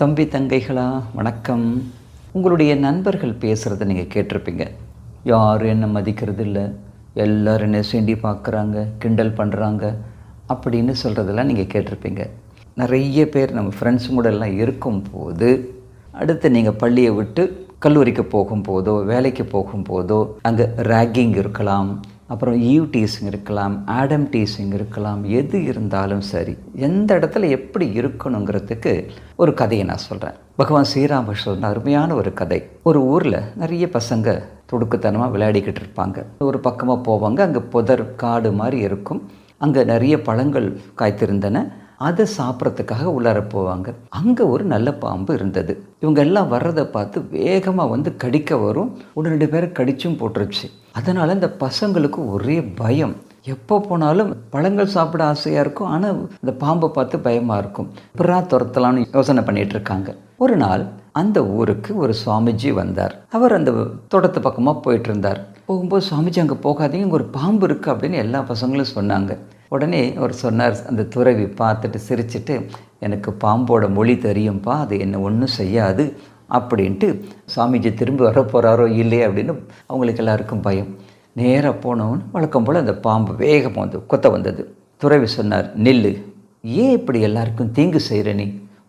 தம்பி தங்கைகளா வணக்கம். உங்களுடைய நண்பர்கள் பேசுகிறத நீங்கள் கேட்டிருப்பீங்க. யாரும் என்ன மதிக்கிறது இல்லை எல்லோரும் என்ன சீண்டி பார்க்குறாங்க கிண்டல் பண்ணுறாங்க அப்படின்னு சொல்கிறதெல்லாம் நீங்கள் கேட்டிருப்பீங்க. நிறைய பேர் நம்ம ஃப்ரெண்ட்ஸ் கூடலாம் இருக்கும்போது அடுத்து நீங்கள் பள்ளியை விட்டு கல்லூரிக்கு போகும்போதோ வேலைக்கு போகும்போதோ அங்கே ரேக்கிங் இருக்கலாம். அப்புறம் ஈவ் டீசிங் இருக்கலாம் ஆடம் டீசிங் இருக்கலாம் எது இருந்தாலும் சரி எந்த இடத்துல எப்படி இருக்கணுங்கிறதுக்கு ஒரு கதையை நான் சொல்கிறேன் பகவான் ஸ்ரீராமகிருஷ்ணன் அருமையான ஒரு கதை. ஒரு ஊரில் நிறைய பசங்க துடுக்குத்தனமாக விளையாடிக்கிட்டு இருப்பாங்க. ஒரு பக்கமாக போவாங்க அங்கே புதர் காடு மாதிரி இருக்கும். அங்கே நிறைய பழங்கள் காய்த்திருந்தன. அதை சாப்பிட்றதுக்காக உள்ளார போவாங்க. அங்கே ஒரு நல்ல பாம்பு இருந்தது. இவங்க எல்லாம் வர்றதை பார்த்து வேகமாக வந்து கடிக்க வரும். ஒன்று ரெண்டு பேரை கடிச்சும் போட்டுருச்சு. அதனால் இந்த பசங்களுக்கு ஒரே பயம். எப்போ போனாலும் பழங்கள் சாப்பிட ஆசையாக இருக்கும். ஆனால் இந்த பாம்பை பார்த்து பயமாக இருக்கும். புறா துரத்தலாம்னு யோசனை பண்ணிகிட்டு இருக்காங்க. ஒரு நாள் அந்த ஊருக்கு ஒரு சுவாமிஜி வந்தார். அவர் அந்த தோட்டத்து பக்கமாக போயிட்டு இருந்தார் போகும்போது சுவாமிஜி அங்கே போகாதீங்க இங்கே ஒரு பாம்பு இருக்குது அப்படின்னு எல்லா பசங்களும் சொன்னாங்க. உடனே அவர் சொன்னார் அந்த துறவி பார்த்துட்டு சிரிச்சிட்டு எனக்கு பாம்போட மொழி தெரியும்ப்பா அது என்ன ஒன்றும் செய்யாது அப்படின்ட்டு சாமிஜி திரும்பி வர போகிறாரோ இல்லையே அப்படின்னு அவங்களுக்கு எல்லாருக்கும் பயம். நேராக போனவன் வழக்கம் போல் அந்த பாம்பு வேகமாக வந்து கொத்த வந்தது. துறவி சொன்னார் நில்லு ஏன் இப்படி எல்லாருக்கும் தீங்கு செய்கிற நீ?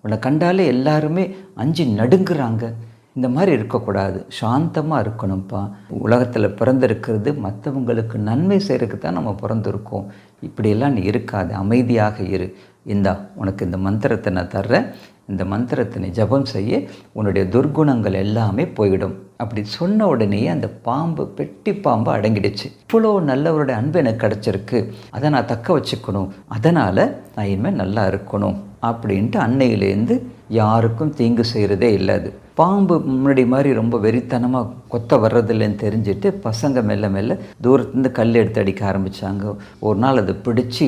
உன்னை கண்டாலே எல்லாருமே அஞ்சு நடுங்குறாங்க. இந்த மாதிரி இருக்கக்கூடாது. சாந்தமாக இருக்கணும்ப்பா. உலகத்தில் பிறந்திருக்கிறது மற்றவங்களுக்கு நன்மை செய்கிறதுக்கு தான் நம்ம பிறந்திருக்கோம். இப்படியெல்லாம் நீ இருக்காது. அமைதியாக இரு. இந்தா உனக்கு இந்த மந்திரத்தை நான் தர்றேன். இந்த மந்திரத்தை நீ ஜபம் செய்ய. உன்னுடைய துர்குணங்கள் எல்லாமே போயிடும். அப்படி சொன்ன உடனேயே அந்த பாம்பு பெட்டி பாம்பு அடங்கிடுச்சு. இவ்வளோ நல்லவருடைய அன்பு எனக்கு கிடச்சிருக்கு. அதை நான் தக்க வச்சுக்கணும். அதனால் நான் இனிமேல் நல்லா இருக்கணும். அப்படின்ட்டு அன்னையிலேருந்து யாருக்கும் தீங்கு செய்கிறதே இல்லை அது. பாம்பு முன்னாடி மாதிரி ரொம்ப வெறித்தனமாக கொத்த வர்றதில்லைன்னு தெரிஞ்சுட்டு பசங்க மெல்ல மெல்ல தூரத்துலேருந்து கல் எடுத்து அடிக்க ஆரம்பித்தாங்க ஒரு நாள் அதை பிடிச்சி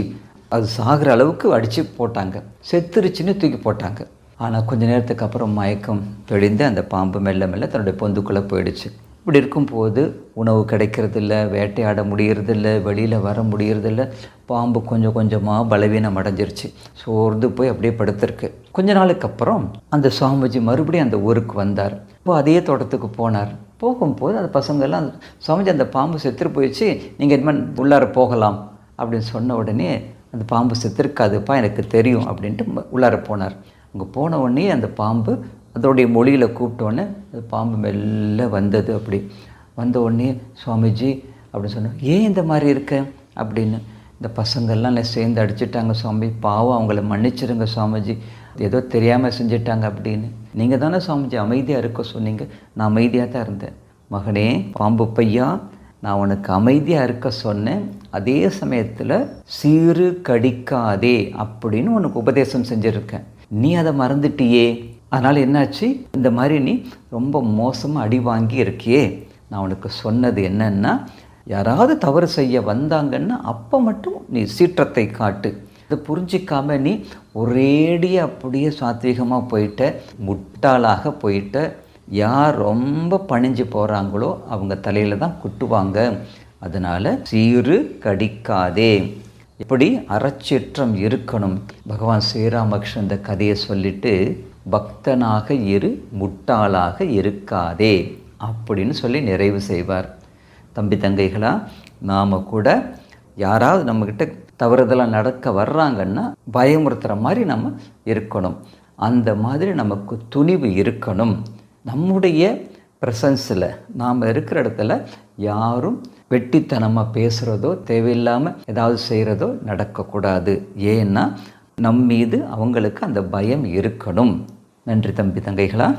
அது சாகிற அளவுக்கு அடித்து போட்டாங்க. செத்துருச்சுன்னு தூக்கி போட்டாங்க. ஆனால் கொஞ்ச நேரத்துக்கு அப்புறம் மயக்கம் தெளிந்து அந்த பாம்பு மெல்ல மெல்ல தன்னுடைய பொந்துக்குள்ளே போயிடுச்சு. இப்படி இருக்கும்போது உணவு கிடைக்கிறதில்ல வேட்டையாட முடியறதில்ல வெளியில் வர முடியறதில்ல பாம்பு கொஞ்சம் கொஞ்சமாக பலவீனம் அடைஞ்சிருச்சு சோர்ந்து போய் அப்படியே படுத்திருக்கு. கொஞ்ச நாளுக்கு அப்புறம் அந்த சுவாமிஜி மறுபடியும் அந்த ஊருக்கு வந்தார். இப்போ அதே தோட்டத்துக்கு போனார். போகும்போது அந்த பசங்கள்லாம் சுவாமிஜி அந்த பாம்பு செத்துட்டு போயிடுச்சு நீங்கள் இனிமேல் உள்ளார போகலாம். அப்படின்னு சொன்ன உடனே அந்த பாம்பு செத்துருக்காதுப்பா எனக்கு தெரியும் அப்படின்ட்டு உள்ளார போனார். அங்கே போன உடனே அந்த பாம்பு அதோடைய மொழியில் கூப்பிட்டோன்னே அது பாம்பு மெல்ல வந்தது அப்படி. வந்த உடனே சுவாமிஜி அப்படின்னு சொன்னோம் ஏன் இந்த மாதிரி இருக்க? அப்படின்னு. இந்த பசங்கள்லாம் என்னை சேர்ந்து அடிச்சிட்டாங்க சுவாமி. பாவம் அவங்கள மன்னிச்சிருங்க சுவாமிஜி. ஏதோ தெரியாமல் செஞ்சிட்டாங்க அப்படின்னு. நீங்கள் தானே சுவாமிஜி அமைதியாக இருக்க சொன்னீங்க. நான் அமைதியாக தான் இருந்தேன். மகனே பாம்பு பையா நான் உனக்கு அமைதியாக இருக்க சொன்னேன். அதே சமயத்தில் சீறு கடிக்காதே அப்படின்னு உனக்கு உபதேசம் செஞ்சுருக்கேன். நீ அதை மறந்துட்டியே. அதனால் என்னாச்சு? இந்த மாதிரி நீ ரொம்ப மோசமாக அடி வாங்கி இருக்கியே. நான் உனக்கு சொன்னது என்னன்னா யாராவது தவறு செய்ய வந்தாங்கன்னா அப்போ மட்டும் நீ சீற்றத்தை காட்டு. இதை புரிஞ்சிக்காம நீ ஒரேடி அப்படியே சாத்வீகமாக போயிட்ட முட்டாளாக போயிட்ட யார் ரொம்ப பணிஞ்சு போகிறாங்களோ அவங்க தலையில் தான் குட்டுவாங்க. அதனால் சீறு கடிக்காதே. இப்படி அறச்சீற்றம் இருக்கணும். பகவான் ஸ்ரீராமகிருஷ்ணன் இந்த கதையை சொல்லிட்டு பக்தனாக இரு முட்டாளாக இருக்காதே அப்படின்னு சொல்லி நிறைவு செய்வார். தம்பி தங்கைகளா நாம் கூட யாராவது நம்மக்கிட்ட தவறுதலாக நடக்க வர்றாங்கன்னா பயமுறுத்துகிற மாதிரி நம்ம இருக்கணும். அந்த மாதிரி நமக்கு துணிவு இருக்கணும். நம்முடைய ப்ரெசன்ஸில் நாம் இருக்கிற இடத்துல யாரும் வெட்டித்தனமாக பேசுகிறதோ தேவையில்லாமல் ஏதாவது செய்கிறதோ நடக்கக்கூடாது. ஏன்னா நம் மீது அவங்களுக்கு அந்த பயம் இருக்கணும். நன்றி தம்பி தங்கைகளா.